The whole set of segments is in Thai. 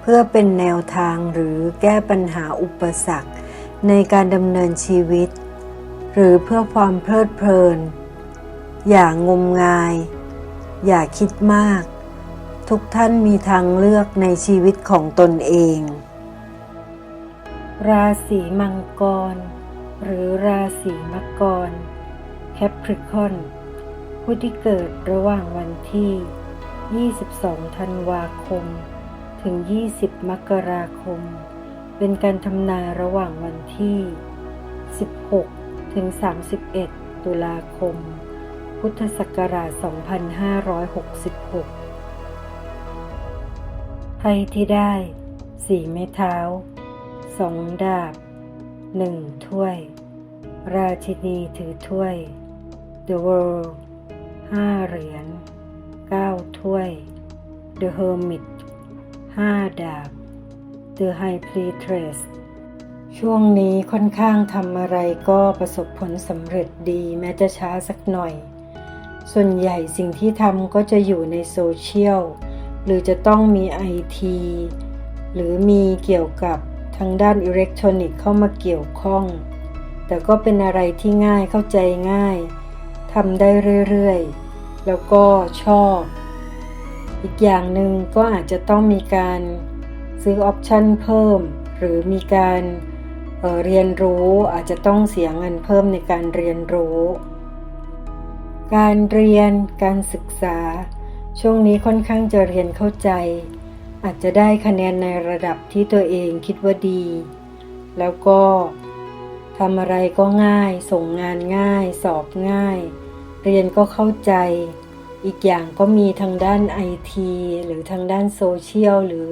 เพื่อเป็นแนวทางหรือแก้ปัญหาอุปสรรค ในการดำเนินชีวิต หรือเพื่อความเพลิดเพลิน อย่างงมงาย อย่าคิดมาก ทุกท่านมีทางเลือกในชีวิตของตนเอง ราศีมังกร หรือราศีมกรแคปริคอนผู้ที่เกิดระหว่างวันที่ 22 ธันวาคม ถึง 20 มกราคม เป็นการทำนายระหว่างวันที่ 16 ถึง 31 ตุลาคม พุทธศักราช 2566 ไพ่ที่ได้สี่ไม้เท้าสองดาบหนึ่งถ้วย ราชินีถือถ้วย The World ห้าเหรียญเก้าถ้วย The Hermit ห้าดาบ The High Priestess ช่วงนี้ค่อนข้างทำอะไรก็ประสบผลสำเร็จดีแม้จะช้าสักหน่อย ส่วนใหญ่สิ่งที่ทำก็จะอยู่ในโซเชียล หรือจะต้องมีไอทีหรือมีเกี่ยวกับทางด้านอิเล็กทรอนิกส์เข้ามาเกี่ยวข้อง แต่ก็เป็นอะไรที่ง่ายเข้าใจง่ายทำได้เรื่อยๆ แล้วก็ชอบ อีกอย่างหนึ่งก็อาจจะต้องมีการซื้อออปชันเพิ่ม หรือมีการเเรียนรู้อาจจะต้องเสียเงินเพิ่มในการเรียนรู้ การเรียนการศึกษา ช่วงนี้ค่อนข้างจะเรียนเข้าใจ อาจจะได้คะแนนในระดับที่ตัวเองคิดว่าดี แล้วก็ทำอะไรก็ง่าย ส่งงานง่าย สอบง่าย เรียนก็เข้าใจ อีกอย่างก็มีทางด้านไอทีหรือทางด้านโซเชียลหรือ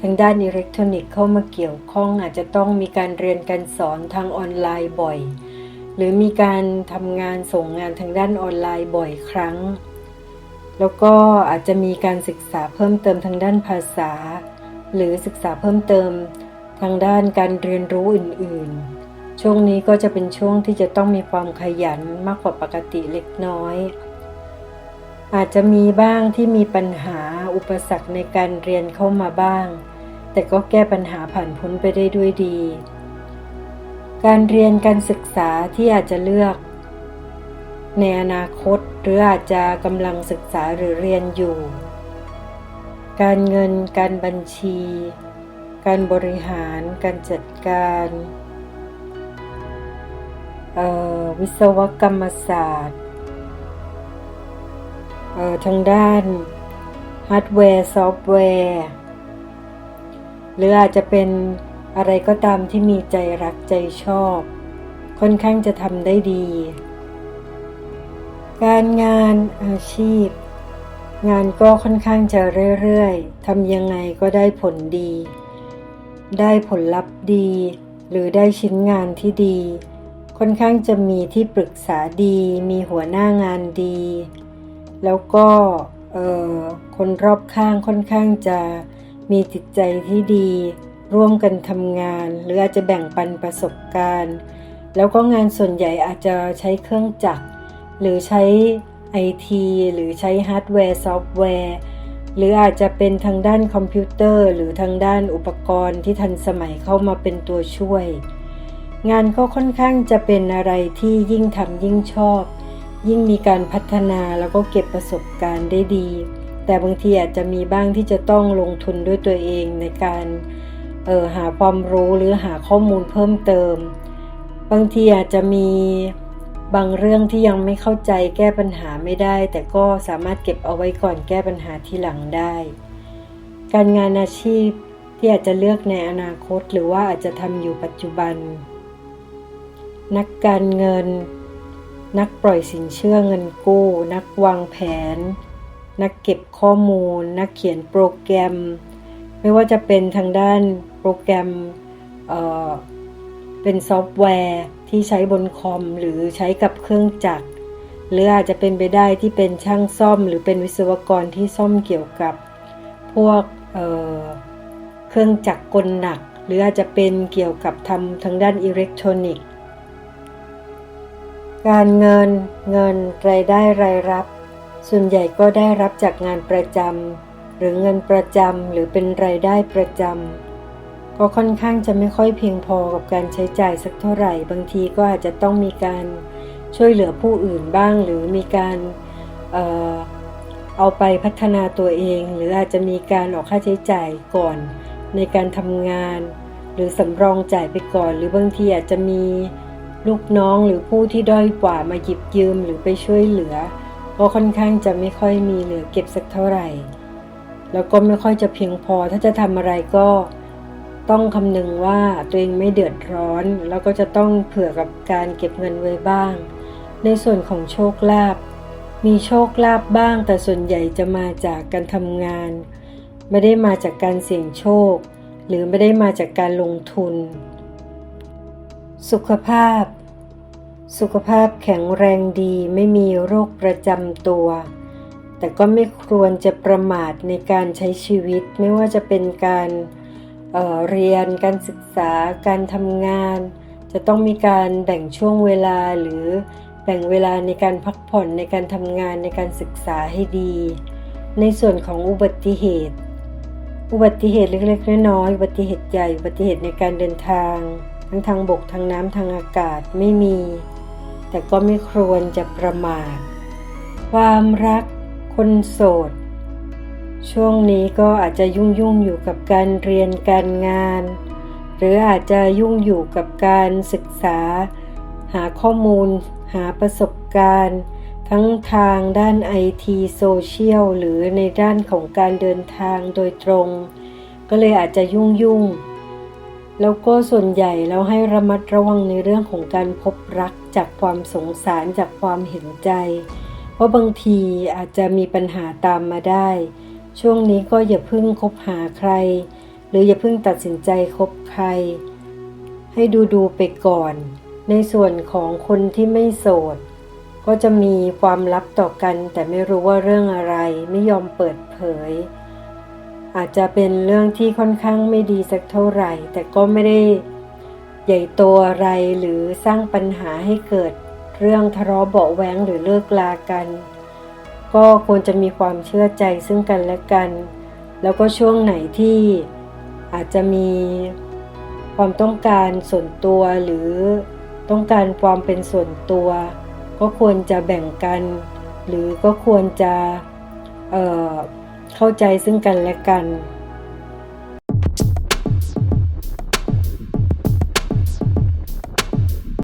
ทางด้านอิเล็กทรอนิกส์เข้ามาเกี่ยวข้องอาจจะต้องมีการเรียนการสอนทางออนไลน์บ่อย หรือมีการทำงานส่งงานทางด้านออนไลน์บ่อยครั้ง แล้วก็อาจจะมีการศึกษาเพิ่มเติมทางด้านภาษา หรือศึกษาเพิ่มเติมทางด้านการเรียนรู้อื่นๆ ช่วงนี้ก็จะเป็นช่วงที่จะต้องมีความขยันมากกว่าปกติเล็กน้อย อาจจะมีบ้างที่มีปัญหาอุปสรรคในการเรียนเข้ามาบ้าง แต่ก็แก้ปัญหาผ่านพ้นไปได้ด้วยดี การเรียนการศึกษาที่อาจจะเลือก ในอนาคตหรืออาจจะกำลังศึกษาหรือเรียนอยู่ การเงิน การบัญชี การบริหาร การจัดการวิศวกรรมศาสตร์ ทางด้านฮาร์ดแวร์ซอฟต์แวร์หรืออาจจะเป็นอะไรก็ตามที่มีใจรักใจชอบ ค่อนข้างจะทำได้ดี การงานอาชีพ งานก็ค่อนข้างจะเรื่อยๆทำยังไงก็ได้ผลดี ได้ผลลัพธ์ดี หรือได้ชิ้นงานที่ดี ค่อนข้างจะมีที่ปรึกษาดี มีหัวหน้างานดี แล้วก็คนรอบข้างค่อนข้างจะมีจิตใจที่ดี ร่วมกันทำงาน หรืออาจจะแบ่งปันประสบการณ์ แล้วก็งานส่วนใหญ่อาจจะใช้เครื่องจักร หรือใช้ไอทีหรือใช้ฮาร์ดแวร์ ซอฟต์แวร์ หรืออาจจะเป็นทางด้านคอมพิวเตอร์ หรือทางด้านอุปกรณ์ที่ทันสมัยเข้ามาเป็นตัวช่วย งานก็ค่อนข้างจะเป็นอะไรที่ยิ่งทำยิ่งชอบ ยิ่งมีการพัฒนาแล้วก็เก็บประสบการณ์ได้ดี แต่บางทีอาจจะมีบ้างที่จะต้องลงทุนด้วยตัวเองในการออหาความรู้หรือหาข้อมูลเพิ่มเติม บางทีอาจจะมีบางเรื่องที่ยังไม่เข้าใจแก้ปัญหาไม่ได้ แต่ก็สามารถเก็บเอาไว้ก่อนแก้ปัญหาทีหลังได้ การงานอาชีพที่อาจจะเลือกในอนาคต หรือว่าอาจจะทำอยู่ปัจจุบัน นักการเงิน นักปล่อยสินเชื่อเงินกู้ นักวางแผน นักเก็บข้อมูล นักเขียนโปรแกรม ไม่ว่าจะเป็นทางด้านโปรแกรมเเป็นซอฟต์แวร์ที่ใช้บนคอม หรือใช้กับเครื่องจักร หรืออาจจะเป็นไปได้ที่เป็นช่างซ่อม หรือเป็นวิศวกรที่ซ่อมเกี่ยวกับ พวกเเครื่องจักรกลหนัก หรืออาจจะเป็นเกี่ยวกับทำทางด้านอิเล็กทรอนิกส การเงินเงินรายได้รายรับ ส่วนใหญ่ก็ได้รับจากงานประจำหรือเงินประจำหรือเป็นรายได้ประจำก็ค่อนข้างจะไม่ค่อยเพียงพอกับการใช้จ่ายสักเท่าไหร่ บางทีก็อาจจะต้องมีการช่วยเหลือผู้อื่นบ้าง หรือมีการเออเอาไปพัฒนาตัวเอง หรืออาจจะมีการออกค่าใช้จ่ายก่อนในการทำงาน หรือสำรองจ่ายไปก่อน หรือบางทีอาจจะมี ลูกน้องหรือผู้ที่ด้อยกว่ามาหยิบยืมหรือไปช่วยเหลือ ก็ค่อนข้างจะไม่ค่อยมีเหลือเก็บสักเท่าไหร่ แล้วก็ไม่ค่อยจะเพียงพอถ้าจะทำอะไรก็ต้องคำนึงว่าตัวเองไม่เดือดร้อน แล้วก็จะต้องเผื่อกับการเก็บเงินไว้บ้าง ในส่วนของโชคลาภมีโชคลาภบ้าง แต่ส่วนใหญ่จะมาจากการทำงาน ไม่ได้มาจากการเสี่ยงโชค หรือไม่ได้มาจากการลงทุน สุขภาพ สุขภาพแข็งแรงดีไม่มีโรคประจำตัว แต่ก็ไม่ควรจะประมาทในการใช้ชีวิตไม่ว่าจะเป็นการเเรียนการศึกษาการทำงาน จะต้องมีการแบ่งช่วงเวลาหรือแบ่งเวลาในการพักผ่อนในการทำงานในการศึกษาให้ดี ในส่วนของอุบัติเหตุ อุบัติเหตุเล็กๆน้อยๆอุบัติเหตุใหญ่ อุบัติเหตุในการเดินทาง ทั้งทางบกทางน้ำทางอากาศไม่มี แต่ก็ไม่ควรจะประมาท ความรักคนโสด ช่วงนี้ก็อาจจะยุ่งยุ่งอยู่กับการเรียนการงาน หรืออาจจะยุ่งอยู่กับการศึกษา หาข้อมูล หาประสบการณ์ ทั้งทางด้านไอทีโซเชียลหรือในด้านของการเดินทางโดยตรง ก็เลยอาจจะยุ่งยุ่ง แล้วก็ส่วนใหญ่แล้วให้ระมัดระวังในเรื่องของการพบรักจากความสงสารจากความเห็นใจ เพราะบางทีอาจจะมีปัญหาตามมาได้ ช่วงนี้ก็อย่าเพิ่งคบหาใคร หรืออย่าเพิ่งตัดสินใจคบใคร ให้ดูดูไปก่อน ในส่วนของคนที่ไม่โสด ก็จะมีความลับต่อกันแต่ไม่รู้ว่าเรื่องอะไรไม่ยอมเปิดเผย อาจจะเป็นเรื่องที่ค่อนข้างไม่ดีสักเท่าไหร่ แต่ก็ไม่ได้ใหญ่โตอะไรหรือสร้างปัญหาให้เกิดเรื่องทะเลาะเบาะแว้งหรือเลิกลากัน ก็ควรจะมีความเชื่อใจซึ่งกันและกัน แล้วก็ช่วงไหนที่อาจจะมีความต้องการส่วนตัวหรือต้องการความเป็นส่วนตัว ก็ควรจะแบ่งกัน หรือก็ควรจะเเข้าใจซึ่งกันและกัน